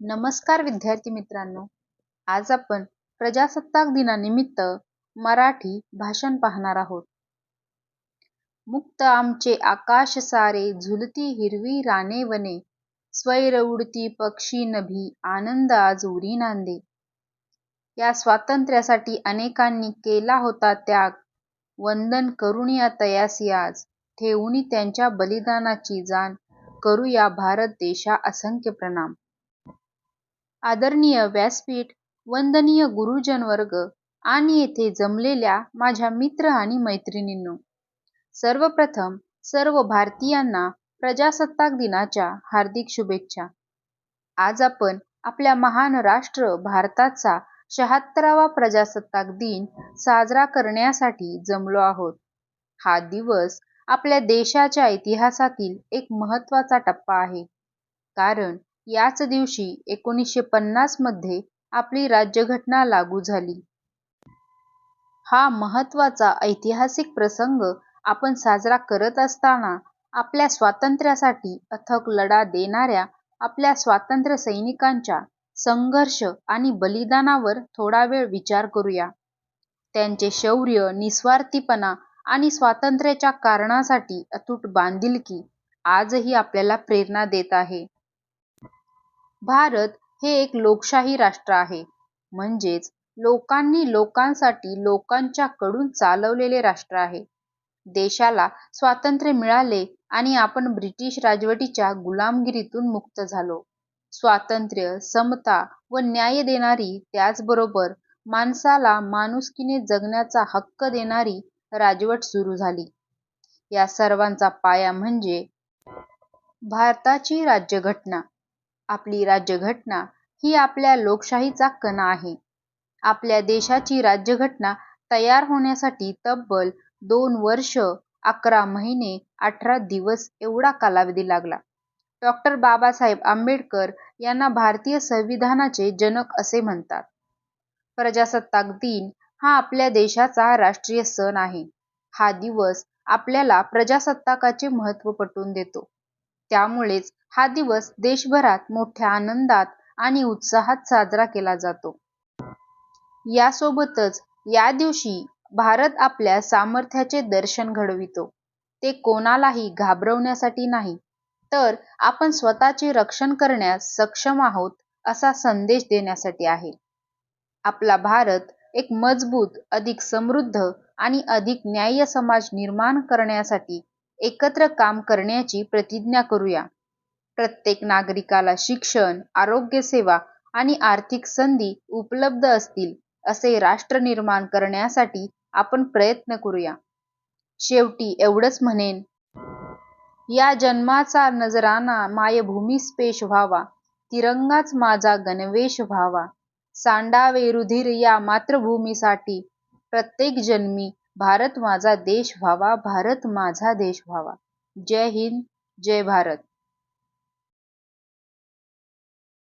नमस्कार विद्यार्थी मित्रांनो. आज आपण प्रजासत्ताक दिनानिमित्त मराठी भाषण पाहणार आहोत. मुक्त आमचे आकाश सारे झुलती हिरवी राने वने स्वैर उडती पक्षी नभी आनंद आज उरी नांदे. या स्वातंत्र्यासाठी अनेकांनी केला होता त्याग. वंदन करुनिया तयासी आज. ठेवून त्यांच्या बलिदानाची जाण. करूया भारत देशा असंख्य प्रणाम. आदरणीय व्यासपीठ वंदनीय गुरुजन वर्ग आणि येथे जमलेल्या माझ्या मित्र आणि मैत्रिणींनो सर्वप्रथम सर्व भारतीयांना प्रजासत्ताक दिनाच्या हार्दिक शुभेच्छा. आज आपण आपल्या महान राष्ट्र भारताचा शहात्तरावा प्रजासत्ताक दिन साजरा करण्यासाठी जमलो आहोत. हा दिवस आपल्या देशाच्या इतिहासातील एक महत्त्वाचा टप्पा आहे. कारण याच दिवशी एकोणीसशे पन्नासमध्ये आपली राज्यघटना लागू झाली. हा महत्त्वाचा ऐतिहासिक प्रसंग आपण साजरा करत असताना आपल्या स्वातंत्र्यासाठी अथक लढा देणाऱ्या आपल्या स्वातंत्र्य सैनिकांच्या संघर्ष आणि बलिदानावर थोडा वेळ विचार करूया. त्यांचे शौर्य निस्वार्थीपणा आणि स्वातंत्र्याच्या कारणासाठी अतूट बांधिलकी आजही आपल्याला प्रेरणा देत आहे. भारत हे एक लोकशाही राष्ट्र आहे. म्हणजेच लोकांनी लोकांसाठी लोकांच्या कडून चालवलेले राष्ट्र आहे. देशाला स्वातंत्र्य मिळाले आणि आपण ब्रिटिश राजवटीच्या गुलामगिरीतून मुक्त झालो. स्वातंत्र्य समता व न्याय देणारी त्याचबरोबर माणसाला माणुसकीने जगण्याचा हक्क देणारी राजवट सुरू झाली. या सर्वांचा पाया म्हणजे भारताची राज्यघटना. आपली राज्यघटना ही आपल्या लोकशाहीचा कणा आहे. आपल्या देशाची राज्यघटना तयार होण्यासाठी तब्बल दोन वर्ष अकरा महिने अठरा दिवस एवढा कालावधी लागला. डॉक्टर बाबासाहेब आंबेडकर यांना भारतीय संविधानाचे जनक असे म्हणतात. प्रजासत्ताक दिन हा आपल्या देशाचा राष्ट्रीय सण आहे. हा दिवस आपल्याला प्रजासत्ताकाचे महत्त्व पटवून देतो. त्यामुळेच हा दिवस देशभरात मोठ्या आनंदात आणि उत्साहात साजरा केला जातो. यासोबतच या दिवशी भारत आपल्या सामर्थ्याचे दर्शन घडवितो. ते कोणालाही घाबरवण्यासाठी नाही तर आपण स्वतःचे रक्षण करण्यास सक्षम आहोत असा संदेश देण्यासाठी आहे. आपला भारत एक मजबूत अधिक समृद्ध आणि अधिक न्याय्य समाज निर्माण करण्यासाठी एकत्र काम करण्याची प्रतिज्ञा करूया. प्रत्येक नागरिकाला शिक्षण आरोग्यसेवा आणि आर्थिक संधी उपलब्ध असतील असे राष्ट्र निर्माण करण्यासाठी आपण प्रयत्न करूया. शेवटी एवढंच म्हणेन. या जन्माचा नजराना मायभूमीस पेश व्हावा. तिरंगाच माझा गणवेश व्हावा. सांडावे रुधिर या मातृभूमीसाठी प्रत्येक जन्मी भारत माझा देश व्हावा भारत माझा देश व्हावा. जय हिंद जय भारत.